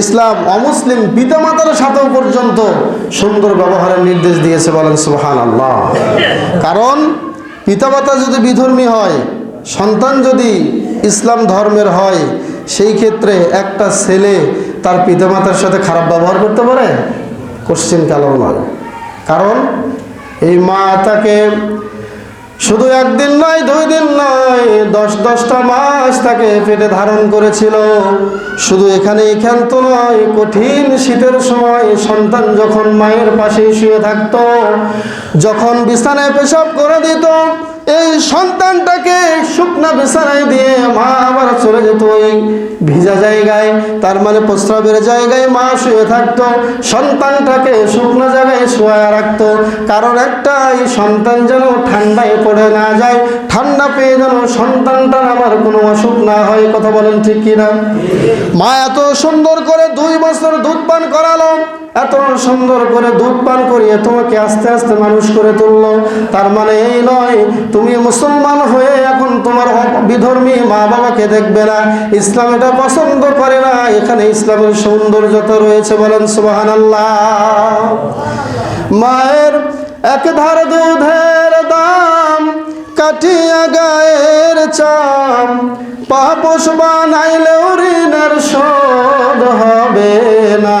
ইসলাম অমুসলিম পিতামাতার সাথেও পর্যন্ত সুন্দর ব্যবহারের নির্দেশ দিয়েছে বলেন সুহান আল্লাহ কারণ পিতামাতা যদি বিধর্মী হয়, সন্তান যদি ইসলাম ধর্মের হয়, সেই ক্ষেত্রে একটা ছেলে তার পিতামাতার সাথে খারাপ ব্যবহার করতে পারে? কোশ্চিন কালেও নয়। কারণ এই মা তাকে শুধু একদিন নয়, দুই দশ দশটা মাস তাকে পেটে ধারণ করেছিল। শুধু এখানেই ক্ষান্ত নয়, কঠিন শীতের সময় সন্তান যখন মায়ের পাশেই শুয়ে থাকতো, যখন বিছানায় পেশাব করে দিত, এই সন্তানটাকে শুকনা বিছানায় দিয়ে মা আবার চলে যেত ওই ভিজা জায়গায়। তার মানে প্রস্রাবের জায়গায় মা শুয়ে থাকতো, সন্তানটাকে শুকনা জায়গায় শোয়া রাখতো। কারণ একটাই, সন্তান যেন ঠান্ডায় পড়ে না যায়, ঠান্ডা পেয়ে যেন সন্তানটার আমার কোনো অসুখ না হয়, কথা বলেন ঠিক কিনা? মা এত সুন্দর করে দুই বছর দুধ পান করালো। এত সুন্দর করে দুধ পান করিয়ে তোমাকে আস্তে আস্তে মানুষ করে তুললো। তার মানে এই নয়, তুমি মুসলমান হয়ে এখন তোমার বিধর্মী মা বাবাকে দেখবে না। ইসলাম এটা পছন্দ করে না। এখানে ইসলামের সৌন্দর্যতা রয়েছে বলেন সুবাহান মায়ের এক ধার দুধের দাম, কাটিয়া গায়ের চাম। পাপস বানাইলেও ঋণের শোধ হবে না।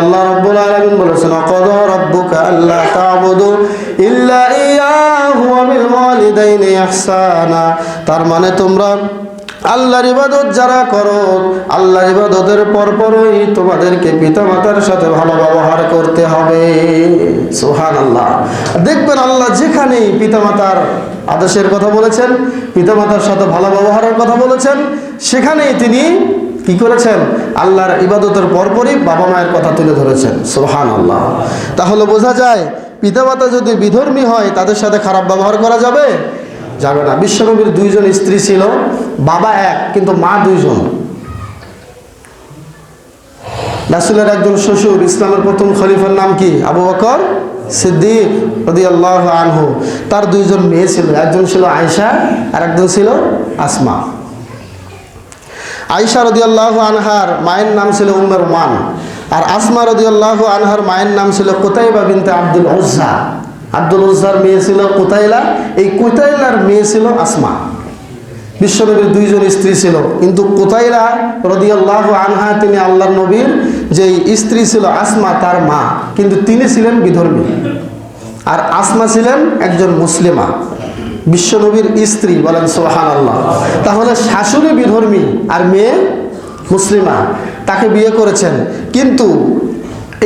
আল্লাহ রব্বুল আলামিন বলেছেন অকদ রব্বুকা আল্লাহ তা'বুদু ইল্লা ইয়াহু ওয়া বিল ওয়ালিদাইনি ইহসানা তার মানে তোমরা আল্লাহর ইবাদত যারা করো, আল্লাহর ইবাদতের পরপরই তোমাদেরকে পিতামাতার সাথে ভালো ব্যবহার করতে হবে। সোহান সুবহানাল্লাহ। দেখবেন আল্লাহ যেখানেই পিতামাতার আদেশের কথা বলেছেন, পিতামাতার সাথে ভালো ব্যবহারের কথা বলেছেন, সেখানেই তিনি কি করেছেন? আল্লাহর ইবাদতের পরপরই বাবা মায়ের কথা তুলে ধরেছেন। সোহান আল্লাহ তাহলে বোঝা যায়, পিতামাতা যদি বিধর্মী হয়, তাদের সাথে খারাপ ব্যবহার করা যাবে? যাবে না। বিশ্বনবীর দুইজন স্ত্রী ছিল, বাবা এক, কিন্তু মা দুইজন। রাসুলের একজন শ্বশুর, ইসলামের প্রথম খলিফার নাম কি? আবু বকর সিদ্দিক আনহু। তার দুইজন মেয়ে ছিল। একজন ছিল আয়সা আর একজন ছিল আসমা। আইসা রদিয়াল্লাহ আনহার মায়ের নাম ছিল উম্মের মান আর আসমা রদিয়াল্লাহ আনহার মায়ের নাম ছিল কোতাইবা বিনতে আব্দুল উজ্জা। আব্দুল উজ্জার মেয়ে ছিল কোতাইলা, এই কোতাইলার মেয়ে ছিল আসমা। বিশ্বনবীর দুইজন স্ত্রী ছিল, কিন্তু কোতাইলা রদিয়াল্লাহ আনহা, তিনি আল্লাহ নবীর যে স্ত্রী ছিল আসমা, তার মা, কিন্তু তিনি ছিলেন বিধর্মী। আর আসমা ছিলেন একজন মুসলিমা। বিশ্বনবীর স্ত্রী বলেন সোহান আল্লাহ তাহলে শাশুড়ি বিধর্মী আর মেয়ে মুসলিমা, তাকে বিয়ে করেছেন। কিন্তু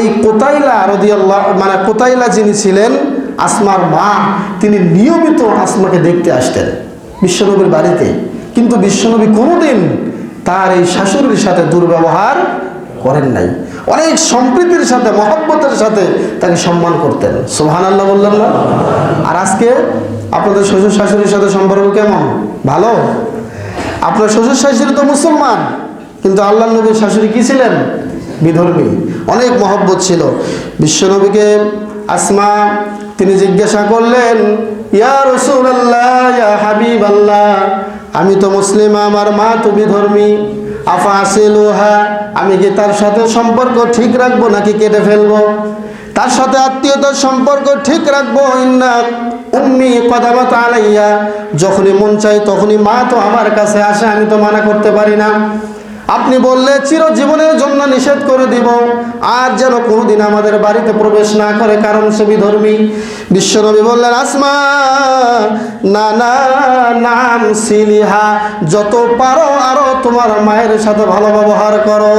এই কোতাইলা রদিয়াল্লাহ মানে কোতাইলা যিনি ছিলেন, আসমার মা, তিনি নিয়মিত আসমাকে দেখতে আসতেন বিশ্বনবীর বাড়িতে। কিন্তু বিশ্বনবী কোনোদিন তার এই শাশুড়ির সাথে দুর্ব্যবহার করেন নাই। অনেক সম্প্রীতির সাথে, মহব্বতের সাথে তাকে সম্মান করতেন। সোহান আল্লাহ বললেন না? আর আজকে আপনাদের শ্বশুর শাশুড়ির সাথে সম্পর্ক কেমন? ভালো? আপনার শ্বশুর শাশুড়ি তো মুসলমান, কিন্তু আল্লাহ নবীর শাশুড়ি কি ছিলেন? বিধর্মী। অনেক মহব্বত ছিল। বিশ্বনবীকে আসমা, তিনি জিজ্ঞাসা করলেন, ইয়া রসুল আল্লাহ ইয়া হাবিব আল্লাহ আমি তো মুসলিম, আমার মা তো বিধর্মী। আফা আসিলুহা, আমি কি তার সাথে সম্পর্ক ঠিক রাখব নাকি কেটে ফেলব? তার সাথে আত্মীয়তার সম্পর্ক ঠিক রাখব, ইন্না যখনই মন চাই তখনই মা তো আমার কাছে আসে, আমি তো মানা করতে পারি না। আপনি বললে, চিরজীবনের জন্য নিষেধ করে দিব। আর যেন কোনোদিন আমাদের বাড়িতে প্রবেশ না করে, কারণ সে বিধর্মী। বিশ্বনবী বললেন, আসমা, না না নাম সিলিহা যত পারো আরও তোমার মায়ের সাথে ভালো ব্যবহার করো।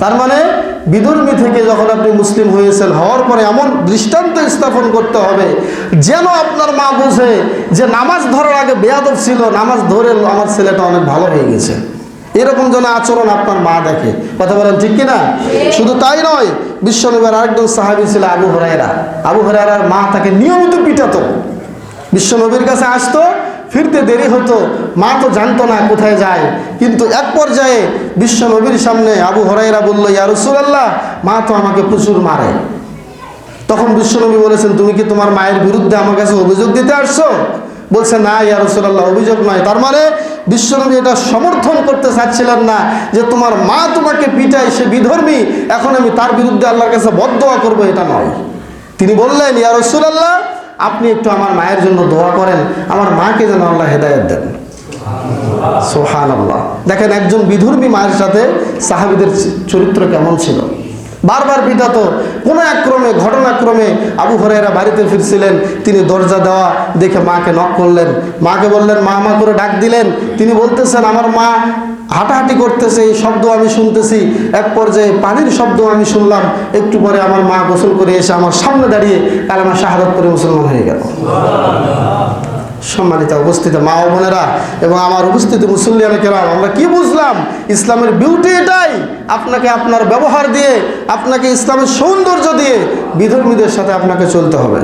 তার মানে বিধর্মী থেকে যখন আপনি মুসলিম হয়েছেন, হওয়ার পরে এমন দৃষ্টান্ত স্থাপন করতে হবে যেন আপনার মা বুঝে যে নামাজ ধরার আগে বেয়াদব ছিল, নামাজ ধরে আমার ছেলেটা অনেক ভালো হয়ে গেছে। এরকম যেন আচরণ আপনার মা দেখে। কথা বলেন ঠিক কিনা? শুধু তাই নয়, বিশ্বনবীর আরেকজন সাহাবি ছিল আবু হরাইরা আবু হরাইরার মা তাকে নিয়মিত পিটাতো। বিশ্বনবীর কাছে আসতো ফিরতে দেরি হতো, মা তো জানতো না কোথায় যায়। কিন্তু এক পর্যায়ে বিশ্বনবীর সামনে আবু হরাইরা বলল, ইয়া রাসূলুল্লাহ, মা তো আমাকে প্রচুর মারে। তখন বিশ্বনবী বলেছেন, তুমি কি তোমার মায়ের বিরুদ্ধে আমার কাছে অভিযোগ দিতে আসছো? বলছে, না, ইয়া রাসূলুল্লাহ, অভিযোগ নয়। তার মানে বিশ্বনবী এটা সমর্থন করতে চাচ্ছিলেন না যে তোমার মা তোমাকে পিটায়, সে বিধর্মী, এখন আমি তার বিরুদ্ধে আল্লাহর কাছে বদদোয়া করব, এটা নয়। তিনি বললেন, ইয়া রাসূলুল্লাহ আপনি একটু আমার মায়ের জন্য দোয়া করেন, আমার মাকে যেন আল্লাহ হেদায়ত দেন। সোহান আল্লাহ দেখেন একজন বিধর্মী মায়ের সাথে সাহাবিদের চরিত্র কেমন ছিল? বারবার পিটাতো কোনো এক ক্রমে ঘটনাক্রমে আবু হরাইরা বাড়িতে ফিরছিলেন। তিনি দরজা দেওয়া দেখে মাকে নক করলেন। মাকে বললেন, মা মা করে ডাক দিলেন। তিনি বলতেছেন, আমার মা হাঁটাহাঁটি করতেছে, এই শব্দ আমি শুনতেছি। এক পর্যায়ে পানির শব্দ আমি শুনলাম। একটু পরে আমার মা গোসল করে এসে আমার সামনে দাঁড়িয়ে কালেমা শাহাদত করে মুসলমান হয়ে গেল। সম্মানিত উপস্থিত মা বোনেরা এবং আমার উপস্থিত মুসল্লিয়ান কেরাম, আমরা কি বুঝলাম? ইসলামের বিউটি এটাই। আপনাকে আপনার ব্যবহার দিয়ে, আপনাকে ইসলামের সৌন্দর্য দিয়ে বিধর্মীদের সাথে আপনাকে চলতে হবে।